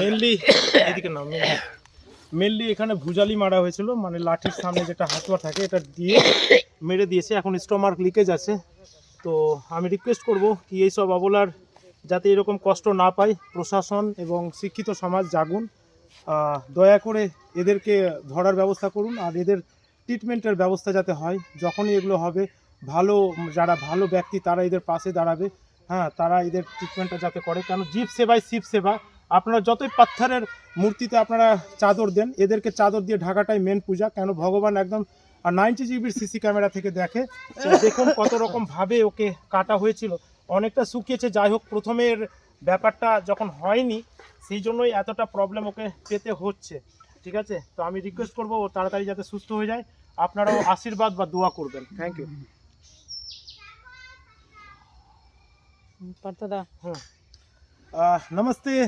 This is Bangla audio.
মেনলি এদিকে না মেনলি এখানে ভুজালি মারা হয়েছিল মানে লাঠির সামনে যেটা হাতুয়া থাকে, এটা দিয়ে মেরে দিয়েছে। এখন স্টোমার লিকেজ আছে। তো আমি রিকোয়েস্ট করব কি এইসব অবলার যাতে এরকম কষ্ট না পায় প্রশাসন এবং শিক্ষিত সমাজ জাগুন। দয়া করে এদেরকে ধরার ব্যবস্থা করুন আর এদের ট্রিটমেন্টের ব্যবস্থা যাতে হয়। যখনই এগুলো হবে ভালো যারা ভালো ব্যক্তি তারা এদের পাশে দাঁড়াবে। হ্যাঁ তারা এদের ট্রিটমেন্টটা যাতে করে। কেন জীব সেবাই শিব সেবা। আপনারা যতই পাথরের মূর্তিতে আপনারা চাদর দেন এদেরকে চাদর দিয়ে ঢাকাটাই মেন পূজা। কেন ভগবান একদম নাইনটি জিবির সিসি ক্যামেরা থেকে দেখে। দেখুন কত রকম ভাবে ওকে কাটা হয়েছিল। অনেকটা শুকিয়েছে। যাই হোক প্রথমের ব্যাপারটা যখন হয়নি সেই জন্যই এতটা প্রবলেম ওকে পেতে হচ্ছে। ঠিক আছে? তো আমি রিকোয়েস্ট করব ও তাড়াতাড়ি যাতে সুস্থ হয়ে যায়। আপনারাও আশীর্বাদ বা দোয়া করবেন। থ্যাংক ইউ পার্থদা। হ্যাঁ নমস্তে।